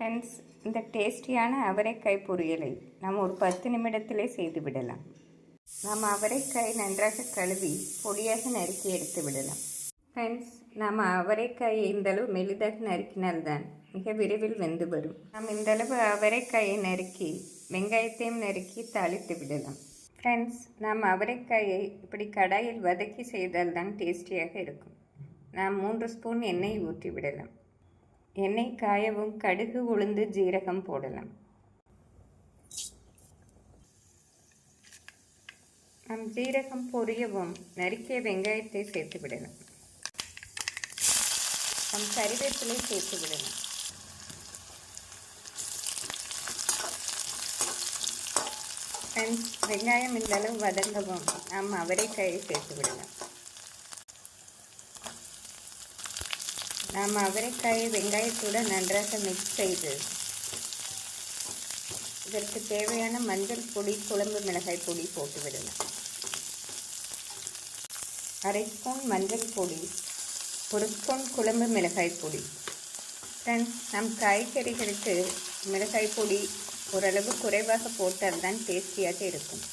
Friends இந்த டேஸ்டியான அவரைக்காய் பொரியலை நாம் ஒரு பத்து நிமிடத்திலே செய்து விடலாம். நாம் அவரைக்காய் நன்றாக கழுவி பொடியாக நறுக்கி எடுத்து விடலாம். ஃப்ரெண்ட்ஸ் நாம் அவரைக்காயை இந்தளவு மெலிதாக நறுக்கினால்தான் மிக விரைவில் வெந்து வரும். நாம் இந்தளவு அவரைக்காயை நறுக்கி வெங்காயத்தையும் நறுக்கி தாளித்து விடலாம். ஃப்ரெண்ட்ஸ் நாம் அவரைக்காயை இப்படி கடாயில் வதக்கி செய்தால்தான் டேஸ்டியாக இருக்கும். நாம் மூன்று ஸ்பூன் எண்ணெய் ஊற்றி விடலாம். எண்ணெய் காயவும் கடுகு உளுந்து ஜீரகம் போடலாம். நம் ஜீரகம் பொரியவும் நறுக்கிய வெங்காயத்தை சேர்த்து விடலாம். நம் கறிவேப்பிலை சேர்த்து விடலாம். வெங்காயம் இந்த அளவு வதங்கவும் நாம் அவரைக்காயை சேர்த்து விடலாம். நாம் அவரைக்காயை வெங்காயத்தோடு நன்றாக மிக்ஸ் செய்து இதற்கு தேவையான மஞ்சள் பொடி குழம்பு மிளகாய் பொடி போட்டு விடலாம். அரை ஸ்பூன் மஞ்சள் பொடி ஒரு ஸ்பூன் குழம்பு மிளகாய் பொடி. ஃப்ரெண்ட்ஸ் நம் காய்கறிகளுக்கு மிளகாய் பொடி ஓரளவு குறைவாக போட்டால் தான் டேஸ்டியாக இருக்கும்.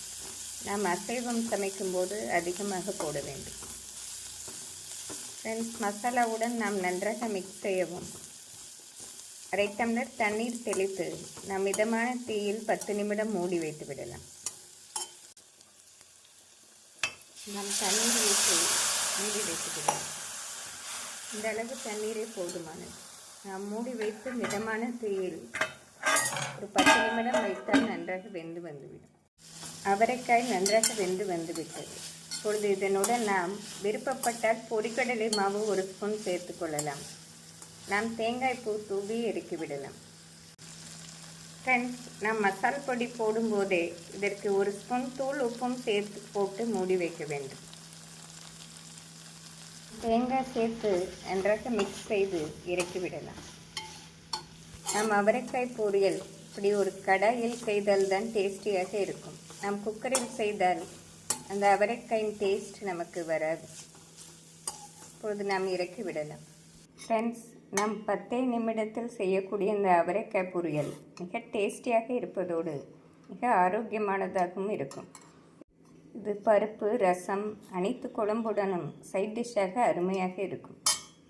நாம் அசைவம் சமைக்கும்போது அதிகமாக போட வேண்டும். ஃப்ரெண்ட்ஸ் மசாலாவுடன் நாம் நன்றாக மிக்ஸ் செய்யவும். அரை டம்ளர் தண்ணீர் தெளித்து நாம் மிதமான தீயில் பத்து நிமிடம் மூடி வைத்து விடலாம். நாம் தண்ணீர் வைத்து மூடி வைத்து விடலாம். இந்த அளவு தண்ணீரே போதுமானது. நாம் மூடி வைத்து மிதமான தீயில் ஒரு பத்து நிமிடம் வைத்தால் நன்றாக வெந்து வந்துவிடும். அவரைக்காய் நன்றாக வெந்து வந்துவிட்டது. இப்பொழுது இதனுடன் நாம் விருப்பப்பட்டால் பொரிக்கடலை மாவு ஒரு ஸ்பூன் சேர்த்து கொள்ளலாம். நாம் தேங்காய் பூ தூவி இறக்கி விடலாம். ஃப்ரெண்ட்ஸ் நாம் மசால் பொடி போடும்போதே இதற்கு ஒரு ஸ்பூன் தூள் உப்பும் சேர்த்து போட்டு மூடி வைக்க வேண்டும். தேங்காய் சேர்த்து நன்றாக மிக்ஸ் செய்து இறக்கி விடலாம். நாம் அவரைக்காய் பொரியல் இப்படி ஒரு கடாயில் செய்தால் தான் டேஸ்டியாக இருக்கும். நாம் குக்கரில் செய்தால் அந்த அவரைக்காயின் டேஸ்ட் நமக்கு வராது. இப்பொழுது நாம் இறக்கி விடலாம். ஃப்ரெண்ட்ஸ் நாம் பத்தே நிமிடத்தில் செய்யக்கூடிய இந்த அவரைக்காய் பொரியல் மிக டேஸ்டியாக இருப்பதோடு மிக ஆரோக்கியமானதாகவும் இருக்கும். இது பருப்பு ரசம் அனைத்து குழம்புடனும் சைட் டிஷ்ஷாக அருமையாக இருக்கும்.